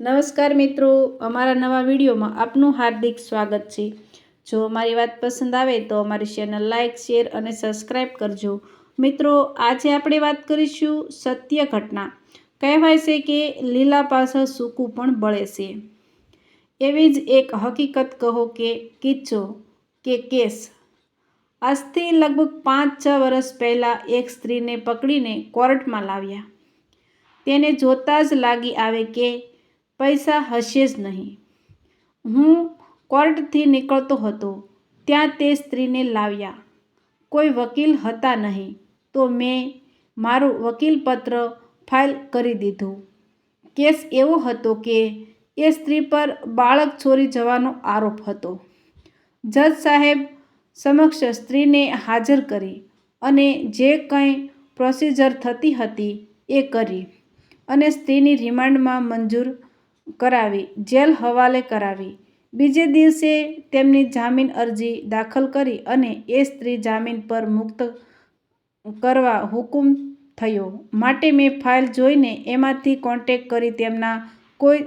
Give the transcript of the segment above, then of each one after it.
નમસ્કાર મિત્રો, અમારા નવા વિડીયોમાં આપનું હાર્દિક સ્વાગત છે. જો અમારી વાત પસંદ આવે તો અમારી ચેનલ લાઇક શેર અને સબસ્ક્રાઈબ કરજો. મિત્રો, આજે આપણે વાત કરીશું સત્ય ઘટના. કહેવાય છે કે લીલા પાછળ સૂકું પણ બળે છે. એવી જ એક હકીકત કહો કે કિચ્ચો કે કેસ. આજથી લગભગ પાંચ, છ વર્ષ પહેલાં એક સ્ત્રીને પકડીને કોર્ટમાં લાવ્યા. તેને જોતાં જ લાગી આવે કે પૈસા હશે જ નહીં. હું કોર્ટથી નીકળતો હતો, ત્યાં તે સ્ત્રીને લાવ્યા. કોઈ વકીલ હતા નહીં, તો મેં મારું વકીલપત્ર ફાઇલ કરી દીધું. કેસ એવો હતો કે એ સ્ત્રી પર બાળક છોરી જવાનો આરોપ હતો. જજ સાહેબ સમક્ષ સ્ત્રીને હાજર કરી અને જે કંઈ પ્રોસિજર થતી હતી એ કરી અને સ્ત્રીની રિમાન્ડમાં મંજૂર કરાવી, જેલ હવાલે કરાવી. બીજે દિવસે તેમની જામીન અરજી દાખલ કરી અને એ સ્ત્રી જામીન પર મુક્ત કરવા હુકુમ થયો. માટે મેં ફાઇલ જોઈને એમાંથી કોન્ટેક કરી તેમના કોઈ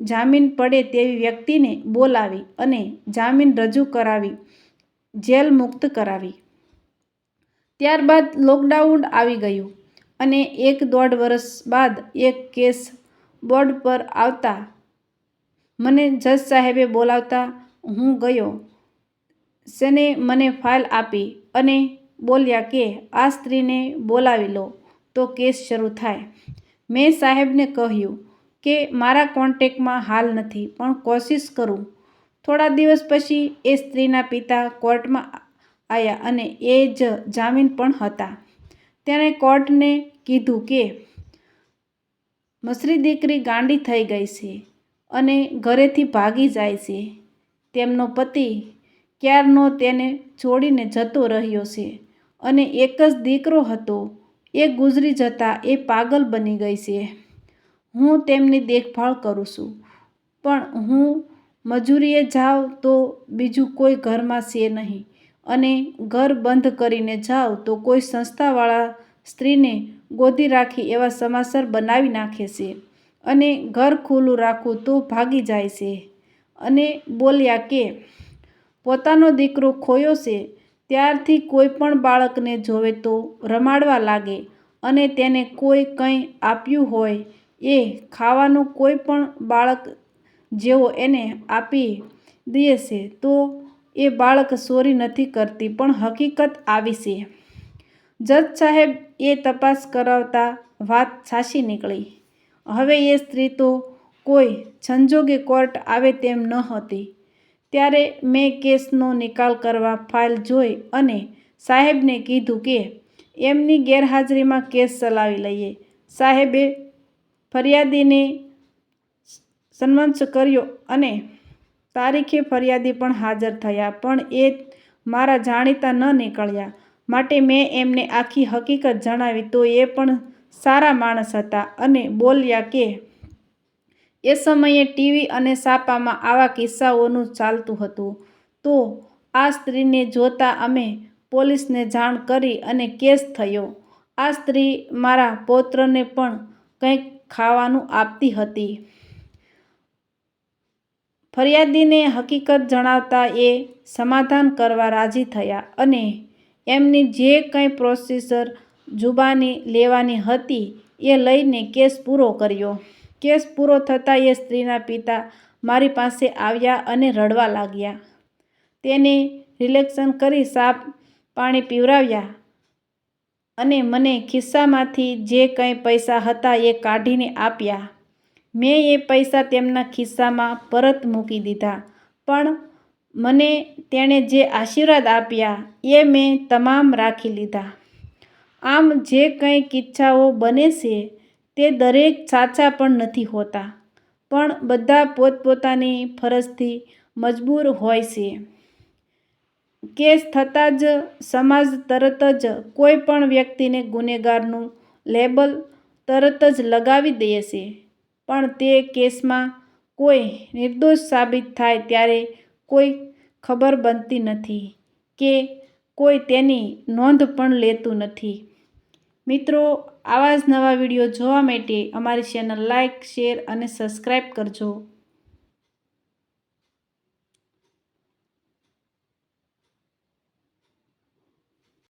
જામીન પડે તેવી વ્યક્તિને બોલાવી અને જામીન રજૂ કરાવી, જેલ મુક્ત કરાવી. ત્યારબાદ લોકડાઉન આવી ગયું અને એક દોઢ વર્ષ બાદ એક કેસ બોર્ડ પર આવતા. મને જજ સાહેબે બોલાવતા હું ગયો. સેને મને ફાઇલ આપી અને બોલ્યા કે, આ સ્ત્રીને બોલાવી લો. તો કેસ શરૂ થાય. મેં સાહેબને કહ્યું કે, મારા કોન્ટેકમાં હાલ નથી, પણ કોશિશ કરું. થોડા દિવસ પછી એ સ્ત્રીના પિતા કોર્ટમાં આવ્યા અને એ જ જામીન પણ હતા. તેણે કોર્ટને કીધું કે મસરી દીકરી ગાંડી થઈ ગઈ છે અને ઘરેથી ભાગી જાય છે. તેમનો પતિ ક્યારનો તેને છોડીને જતો રહ્યો છે અને એક જ દીકરો હતો. એ ગુજરી જતાં એ પાગલ બની ગઈ છે. હું તેમની દેખભાળ કરું છું, પણ હું મજૂરીએ જાઉં તો બીજું કોઈ ઘરમાં છે નહીં અને ઘર બંધ કરીને જાઉં તો કોઈ સંસ્થાવાળા સ્ત્રીને ગોદી રાખી એવા સમાચાર બનાવી નાખે છે અને ઘર ખુલ્લું રાખું તો ભાગી જાય છે. અને બોલ્યા કે, પોતાનો દીકરો ખોયો છે, ત્યારથી કોઈ પણ બાળકને જોવે તો રમાડવા લાગે અને તેને કોઈ કંઈ આપ્યું હોય એ ખાવાનું કોઈ પણ બાળક જેવો એને આપી દે છે તો એ બાળક ચોરી નથી કરતી પણ હકીકત આવી છે. જજ સાહેબ એ તપાસ કરાવતા વાત સાચી નીકળી. હવે એ સ્ત્રી તો કોઈ સંજોગે કોર્ટ આવે તેમ ન હતી. ત્યારે મેં કેસનો નિકાલ કરવા ફાઇલ જોઈ અને સાહેબને કીધું કે એમની ગેરહાજરીમાં કેસ ચલાવી લઈએ. સાહેબે ફરિયાદીને સન્મંચ કર્યો અને તારીખે ફરિયાદી પણ હાજર થયા, પણ એ મારા જાણીતા ન નીકળ્યા. માટે મેં એમને આખી હકીકત જણાવી તો એ પણ સારા માણસ હતા અને બોલ્યા કે, એ સમયે ટીવી અને સાપામાં આવા કિસ્સાઓનું ચાલતું હતું. તો આ સ્ત્રીને જોતાં અમે પોલીસને જાણ કરી અને કેસ થયો. આ સ્ત્રી મારા પૌત્રને પણ કંઈક ખાવાનું આપતી હતી. ફરિયાદીને હકીકત જણાવતા એ સમાધાન કરવા રાજી થયા અને એમની જે કંઈ પ્રોસેસર જુબાની લેવાની હતી એ લઈને કેસ પૂરો કર્યો. કેસ પૂરો થતાં એ સ્ત્રીના પિતા મારી પાસે આવ્યા અને રડવા લાગ્યા. તેને રિલેક્શન કરી સાપ પાણી પીવરાવ્યા અને મને ખિસ્સામાંથી જે કંઈ પૈસા હતા એ કાઢીને આપ્યા. મેં એ પૈસા તેમના ખિસ્સામાં પરત મૂકી દીધા, પણ મને તેણે જે આશીર્વાદ આપ્યા એ મેં તમામ રાખી લીધા. આમ જે કંઈ કિસ્સાઓ બને છે, તે દરેક સાચા પણ નથી હોતા, પણ બધા પોતપોતાની ફરજથી મજબૂર હોય છે. કેસ થતાં જ સમાજ તરત જ કોઈ પણ વ્યક્તિને ગુનેગારનું લેબલ તરત જ લગાવી દે છે, પણ તે કેસમાં કોઈ નિર્દોષ સાબિત થાય ત્યારે કોઈ ખબર બનતી નથી કે કોઈ તેની નોંધ પણ લેતું નથી. મિત્રો, આવા જ નવા વીડિયો જોવા માટે અમારી ચેનલ લાઇક શેર અને સબસ્ક્રાઈબ કરજો.